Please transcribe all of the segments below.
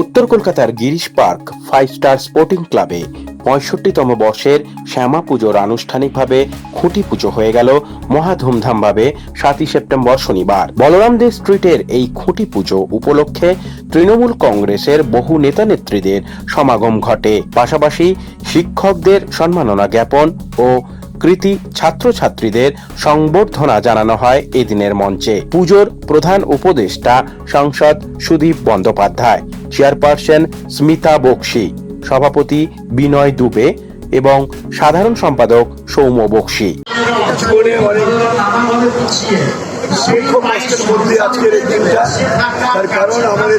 উত্তর কলকাতার Girish park five star sporting ক্লাবে পঁয়ষট্টিতম বর্ষের শ্যামা পুজোর আনুষ্ঠানিকভাবে খুঁটি পুজো হয়ে গেল মহা ধুমধামভাবে সাতই সেপ্টেম্বর শনিবার। বলরাম দে স্ট্রিটের এই খুঁটি পুজো উপলক্ষে তৃণমূল কংগ্রেসের বহু নেতানেত্রীদের সমাগম ঘটে। পাশাপাশি শিক্ষকদের সম্মাননা জ্ঞাপন ও কৃতি ছাত্রছাত্রীদের সংবর্ধনা জানানো হয় এদিনের মঞ্চে। পুজোর প্রধান উপদেষ্টা সাংসদ সুদীপ বন্দ্যোপাধ্যায় চেয়ারপারসন স্মিতা বক্সি সভাপতি বিনয় দুবে এবং সাধারণ সম্পাদক সৌম্য বক্সি। আজকের আমাদের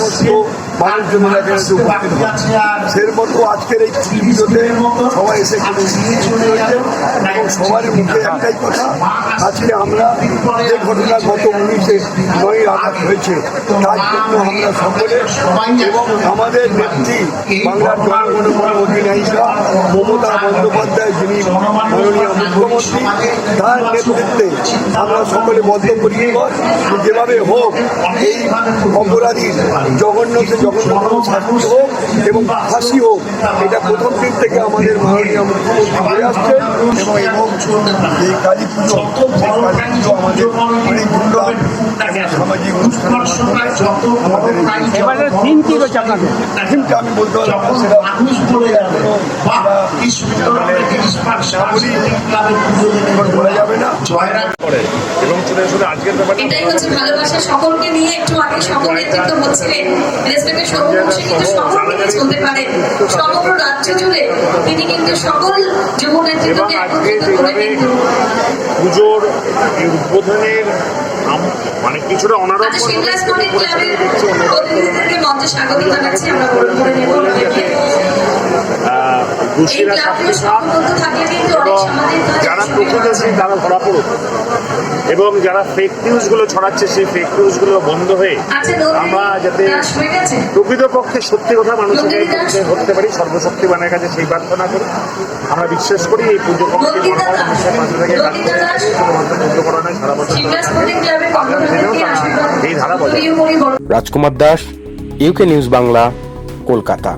সমস্ত মানুষজনেরা এখানে উপস্থিত হয় সের মতো আজকের এই পুজোতে সবাই এসে এখানে এবং সবার মুখে একটাই কথা আজকে আমরা যে ঘটনা গত উনিশে নয় আঘাত হয়েছে তার জন্য আমরা সকলে এবং আমাদের নেত্রী বাংলার অধিনায়িকা মমতা বন্দ্যোপাধ্যায় যিনি মাননীয় মুখ্যমন্ত্রী তার নেতৃত্বে আমরা সকলে বদ্ধপরিকর যে যেভাবে হোক এই অপরাধীর জঘন্য সে জঘন্যতম শাস্তি হোক এবং ফাঁসি হোক এটা প্রথম দিন থেকে আমাদের মাননীয় মুখ্যমন্ত্রী বলে আসছেন এবং এবং এই কালী পুজো কালী পুজো আমাদের অনেক ধুমধাম সামাজিক অনুষ্ঠানের আমাদের এবারে থিম কি রয়েছে আপনাদের? থিমটা আমি বলতে পারলাম সেটা এখনও বলা যাবে না করে। এবং চলে আসলে আজকের ব্যাপারটা এটাই হচ্ছে ভালোবাসা সকলকে নিয়ে একটু আগে সকল নেতৃত্ব হচ্ছিলেন কিন্তু সকল মিলে চলতে পারেন। সমগ্র রাজ্য জুড়ে তিনি কিন্তু সকল যুব নেতৃত্বকে একত্রিত করে যেভাবে পুজোর এই উদ্বোধনের মানে কিছুটা অনারম্ভ আচ্ছা মঞ্চে স্বাগত জানাচ্ছি আমরা গ্রহণ করে নেব যাতে আহ, এই দোষীরা শাস্তি অনেক এবং যারা প্রকৃতশী তারা ধরা পড়ুক। এবং যারা ফেক নিউজগুলো ছড়াচ্ছে সেই ফেক নিউজগুলো বন্ধ হয়ে আচ্ছা আমরা যাতে প্রকৃতপক্ষে সত্যি কথা মানুষের কাছে ধরতে পারি সর্বশক্তিমানের কাছে সেই প্রার্থনা করি। আমরা বিশ্বাস করি এই পুজো কমিটি মানুষের মাঝে থেকে কাজ করে শুধুমাত্র পুজো করা নয় সারা বছর এই ধারা বজায়। Rajkumar Das UK news Bangla Kolkata